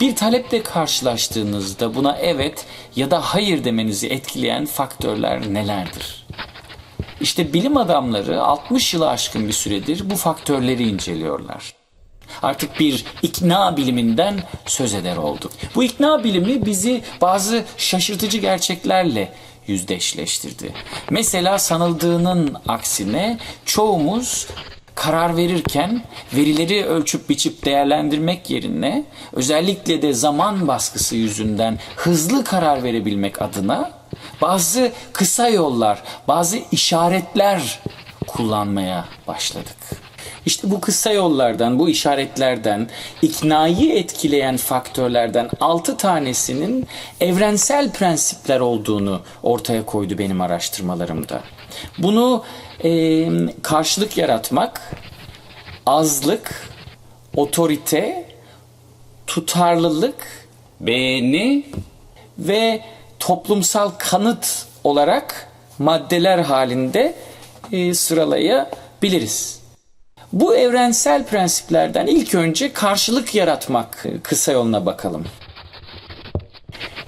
Bir taleple karşılaştığınızda buna evet ya da hayır demenizi etkileyen faktörler nelerdir? İşte bilim adamları 60 yılı aşkın bir süredir bu faktörleri inceliyorlar. Artık bir ikna biliminden söz eder olduk. Bu ikna bilimi bizi bazı şaşırtıcı gerçeklerle yüzdeşleştirdi. Mesela sanıldığının aksine çoğumuz karar verirken verileri ölçüp biçip değerlendirmek yerine özellikle de zaman baskısı yüzünden hızlı karar verebilmek adına bazı kısa yollar, bazı işaretler kullanmaya başladık. İşte bu kısa yollardan, bu işaretlerden, iknayı etkileyen faktörlerden 6 tanesinin evrensel prensipler olduğunu ortaya koydu benim araştırmalarımda. Bunu e, karşılık yaratmak, azlık, otorite, tutarlılık, beğeni ve toplumsal kanıt olarak maddeler halinde e, sıralayabiliriz. Bu evrensel prensiplerden ilk önce karşılık yaratmak kısa yoluna bakalım.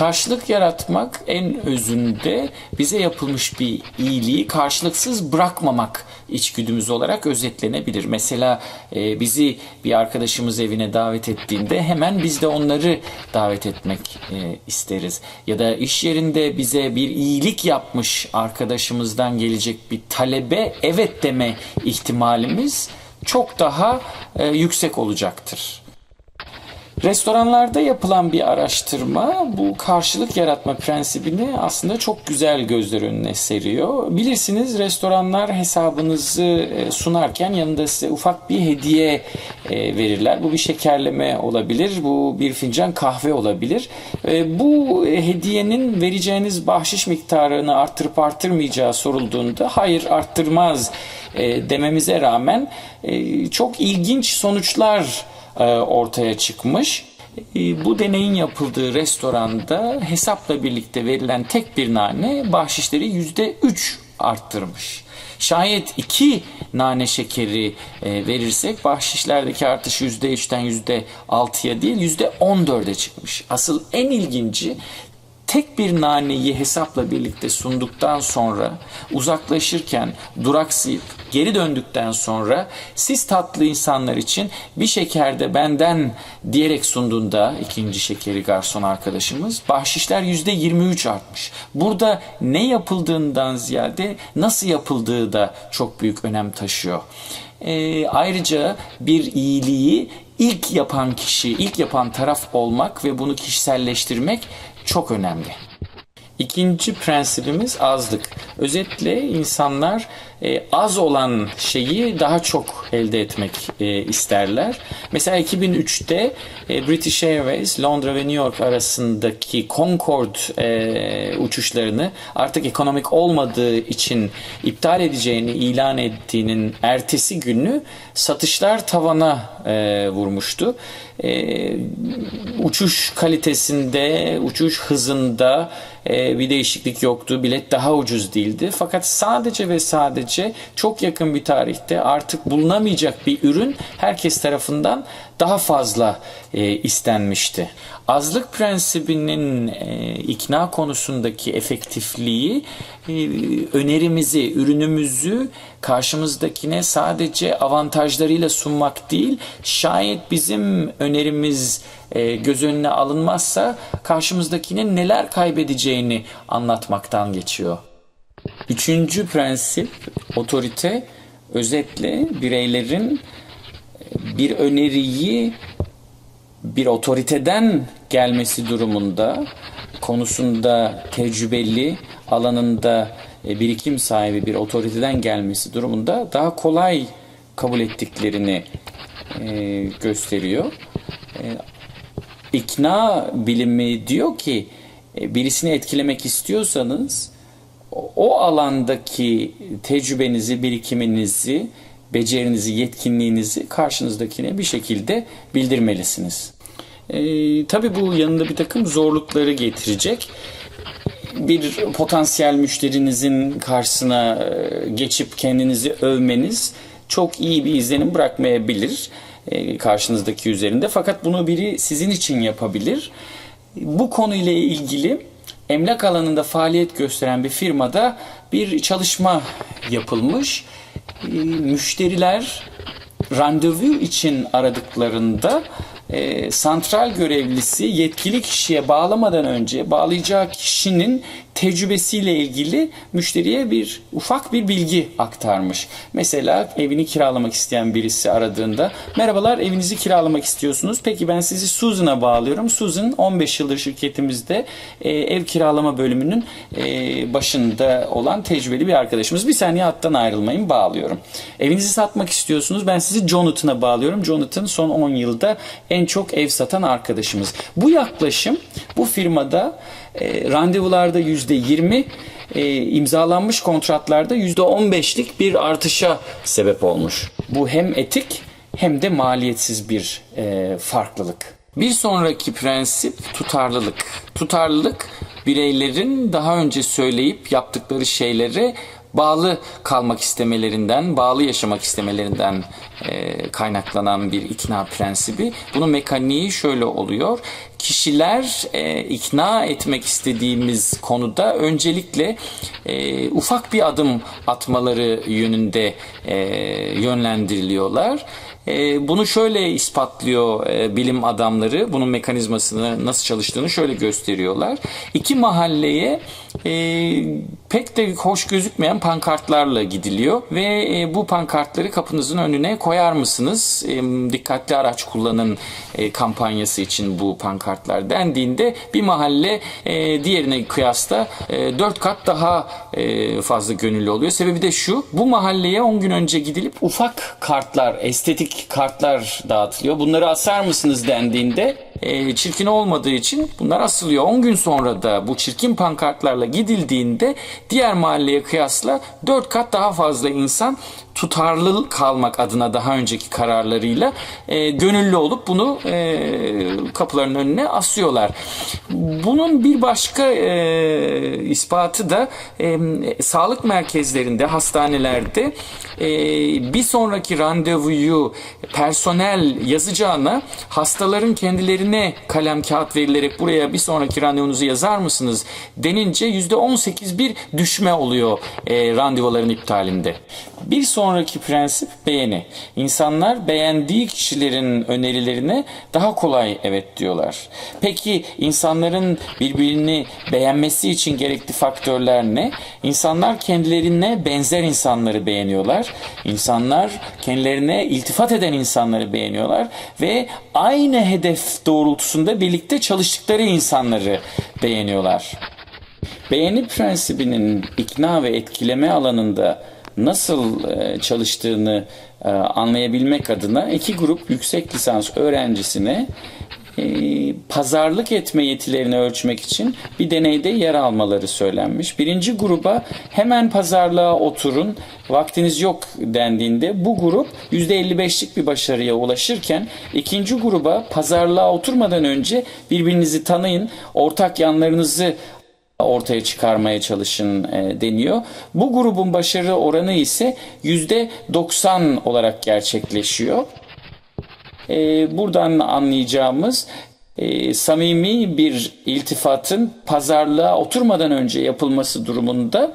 Karşılık yaratmak en özünde bize yapılmış bir iyiliği karşılıksız bırakmamak içgüdümüz olarak özetlenebilir. Mesela e, bizi bir arkadaşımız evine davet ettiğinde hemen biz de onları davet etmek e, isteriz. Ya da iş yerinde bize bir iyilik yapmış arkadaşımızdan gelecek bir talebe evet deme ihtimalimiz çok daha e, yüksek olacaktır. Restoranlarda yapılan bir araştırma bu karşılık yaratma prensibini aslında çok güzel gözler önüne seriyor. Bilirsiniz restoranlar hesabınızı e, sunarken yanında size ufak bir hediye e, verirler. Bu bir şekerleme olabilir, bu bir fincan kahve olabilir. E, bu hediyenin vereceğiniz bahşiş miktarını arttırıp arttırmayacağı sorulduğunda hayır arttırmaz dememize rağmen çok ilginç sonuçlar ortaya çıkmış. E, bu deneyin yapıldığı restoranda hesapla birlikte verilen tek bir nane bahşişleri yüzde üç arttırmış. Şayet iki nane şekeri e, verirsek bahşişlerdeki artış yüzde üçten yüzde altıya değil yüzde on dörde çıkmış. Asıl en ilginci tek bir naneyi hesapla birlikte sunduktan sonra uzaklaşırken duraksayıp geri döndükten sonra siz tatlı insanlar için bir şeker de benden diyerek sunduğunda ikinci şekeri garson arkadaşımız bahşişler yüzde 23 artmış. Burada ne yapıldığından ziyade nasıl yapıldığı da çok büyük önem taşıyor. E, ayrıca bir iyiliği ilk yapan kişi, ilk yapan taraf olmak ve bunu kişiselleştirmek çok önemli. İkinci prensibimiz azlık. Özetle insanlar e, az olan şeyi daha çok elde etmek e, isterler. Mesela 2003'te e, British Airways Londra ve New York arasındaki Concorde e, uçuşlarını artık ekonomik olmadığı için iptal edeceğini ilan ettiğinin ertesi günü satışlar tavana e, vurmuştu. E, uçuş kalitesinde, uçuş hızında e, bir değişiklik yoktu. Bilet daha ucuz değildi. Fakat sadece ve sadece çok yakın bir tarihte artık bulunamayacak bir ürün herkes tarafından daha fazla e, istenmişti. Azlık prensibinin e, ikna konusundaki efektifliği e, önerimizi, ürünümüzü karşımızdakine sadece avantajlarıyla sunmak değil, şayet bizim önerimiz e, göz önüne alınmazsa karşımızdakinin neler kaybedeceğini anlatmaktan geçiyor. Üçüncü prensip otorite özetle bireylerin bir öneriyi bir otoriteden gelmesi durumunda konusunda tecrübeli alanında e, birikim sahibi bir otoriteden gelmesi durumunda daha kolay kabul ettiklerini e, gösteriyor. E, ikna bilimi diyor ki birisini etkilemek istiyorsanız o alandaki tecrübenizi, birikiminizi, becerinizi, yetkinliğinizi karşınızdakine bir şekilde bildirmelisiniz. E, tabii bu yanında bir takım zorlukları getirecek. Bir potansiyel müşterinizin karşısına geçip kendinizi övmeniz çok iyi bir izlenim bırakmayabilir. e, karşınızdaki üzerinde. Fakat bunu biri sizin için yapabilir. Bu konuyla ilgili emlak alanında faaliyet gösteren bir firmada bir çalışma yapılmış. E, Müşteriler randevu için aradıklarında e, santral görevlisi yetkili kişiye bağlamadan önce bağlayacağı kişinin tecrübesiyle ilgili müşteriye bir ufak bir bilgi aktarmış. Mesela evini kiralamak isteyen birisi aradığında merhabalar evinizi kiralamak istiyorsunuz. Peki ben sizi Susan'a bağlıyorum. Susan 15 yıldır şirketimizde e, ev kiralama bölümünün e, başında olan tecrübeli bir arkadaşımız. Bir saniye hattan ayrılmayın bağlıyorum. Evinizi satmak istiyorsunuz. Ben sizi Jonathan'a bağlıyorum. Jonathan son 10 yılda en çok ev satan arkadaşımız. Bu yaklaşım bu firmada e, randevularda yüzde 20 e, imzalanmış kontratlarda yüzde 15'lik bir artışa sebep olmuş. Bu hem etik hem de maliyetsiz bir e, farklılık. Bir sonraki prensip tutarlılık. Tutarlılık bireylerin daha önce söyleyip yaptıkları şeyleri bağlı kalmak istemelerinden, bağlı yaşamak istemelerinden e, kaynaklanan bir ikna prensibi. Bunun mekaniği şöyle oluyor. Kişiler e, ikna etmek istediğimiz konuda öncelikle e, ufak bir adım atmaları yönünde e, yönlendiriliyorlar. E, bunu şöyle ispatlıyor e, bilim adamları. Bunun mekanizmasını nasıl çalıştığını şöyle gösteriyorlar. İki mahalleye e, pek de hoş gözükmeyen pankartlarla gidiliyor ve e, bu pankartları kapınızın önüne koyar mısınız? Dikkatli araç kullanın kampanyası için bu pankartlar dendiğinde bir mahalle diğerine kıyasla e, 4 kat daha fazla gönüllü oluyor. Sebebi de şu. Bu mahalleye 10 gün önce gidilip ufak kartlar, estetik kartlar dağıtılıyor. Bunları asar mısınız dendiğinde e, çirkin olmadığı için bunlar asılıyor. 10 gün sonra da bu çirkin pankartlarla gidildiğinde diğer mahalleye kıyasla 4 kat daha fazla insan tutarlı kalmak adına daha önceki kararlarıyla e, gönüllü olup bunu e, kapıların önüne asıyorlar. Bunun bir başka e, ispatı da e, sağlık merkezlerinde, hastanelerde e, bir sonraki randevuyu personel yazacağına hastaların kendilerine kalem kağıt verilerek buraya bir sonraki randevunuzu yazar mısınız denince %18 bir düşme oluyor e, randevuların iptalinde. Bir sonraki prensip beğeni. İnsanlar beğendiği kişilerin önerilerine daha kolay evet diyorlar. Peki insanların birbirini beğenmesi için gerekli faktörler ne? İnsanlar kendilerine benzer insanları beğeniyorlar. İnsanlar kendilerine iltifat eden insanları beğeniyorlar ve aynı hedef doğrultusunda birlikte çalıştıkları insanları beğeniyorlar. Beğeni prensibinin ikna ve etkileme alanında nasıl e, çalıştığını e, anlayabilmek adına iki grup yüksek lisans öğrencisine e, pazarlık etme yetilerini ölçmek için bir deneyde yer almaları söylenmiş. Birinci gruba hemen pazarlığa oturun, vaktiniz yok dendiğinde bu grup %55'lik bir başarıya ulaşırken ikinci gruba pazarlığa oturmadan önce birbirinizi tanıyın, ortak yanlarınızı ortaya çıkarmaya çalışın e, deniyor. Bu grubun başarı oranı ise %90 olarak gerçekleşiyor. E, buradan anlayacağımız e, samimi bir iltifatın pazarlığa oturmadan önce yapılması durumunda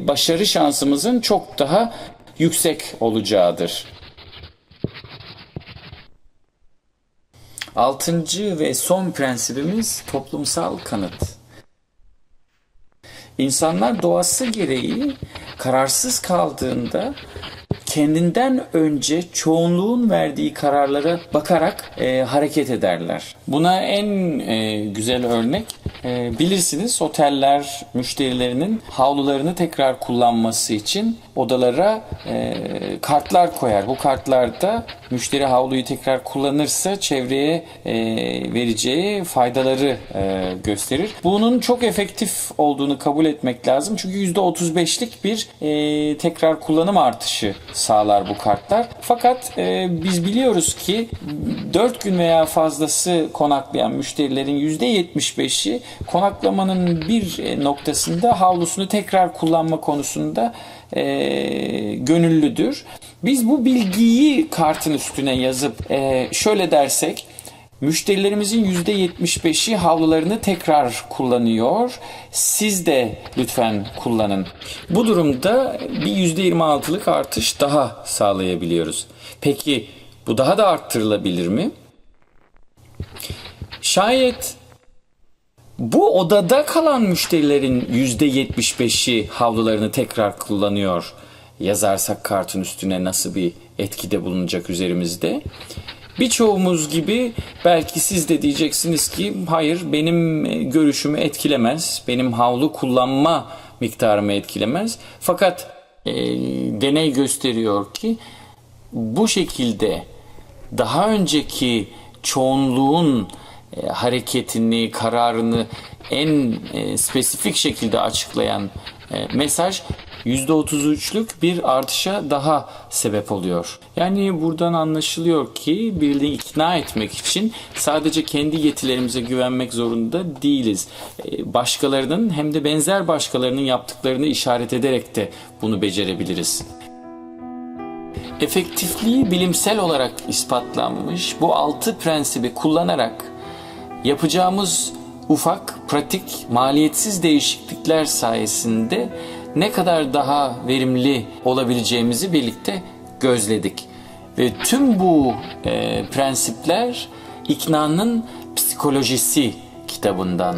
başarı şansımızın çok daha yüksek olacağıdır. Altıncı ve son prensibimiz toplumsal kanıt. İnsanlar doğası gereği kararsız kaldığında kendinden önce çoğunluğun verdiği kararlara bakarak e, hareket ederler. Buna en e, güzel örnek e, bilirsiniz oteller müşterilerinin havlularını tekrar kullanması için odalara e, kartlar koyar. Bu kartlarda müşteri havluyu tekrar kullanırsa çevreye e, vereceği faydaları e, gösterir. Bunun çok efektif olduğunu kabul etmek lazım. Çünkü %35'lik bir e, tekrar kullanım artışı sağlar bu kartlar. Fakat e, biz biliyoruz ki 4 gün veya fazlası konaklayan müşterilerin %75'i konaklamanın bir e, noktasında havlusunu tekrar kullanma konusunda e, gönüllüdür. Biz bu bilgiyi kartın üstüne yazıp e, şöyle dersek Müşterilerimizin %75'i havlularını tekrar kullanıyor. Siz de lütfen kullanın. Bu durumda bir %26'lık artış daha sağlayabiliyoruz. Peki bu daha da arttırılabilir mi? Şayet bu odada kalan müşterilerin %75'i havlularını tekrar kullanıyor yazarsak kartın üstüne nasıl bir etkide bulunacak üzerimizde? Birçoğumuz gibi belki siz de diyeceksiniz ki hayır benim e, görüşümü etkilemez, benim havlu kullanma miktarımı etkilemez. Fakat e, deney gösteriyor ki bu şekilde daha önceki çoğunluğun e, hareketini, kararını en e, spesifik şekilde açıklayan e, mesaj %33'lük bir artışa daha sebep oluyor. Yani buradan anlaşılıyor ki birini ikna etmek için sadece kendi yetilerimize güvenmek zorunda değiliz. E, Başkalarının hem de benzer başkalarının yaptıklarını işaret ederek de bunu becerebiliriz. Efektifliği bilimsel olarak ispatlanmış bu altı prensibi kullanarak yapacağımız ufak, pratik, maliyetsiz değişiklikler sayesinde ne kadar daha verimli olabileceğimizi birlikte gözledik. Ve tüm bu e, prensipler İkna'nın Psikolojisi kitabından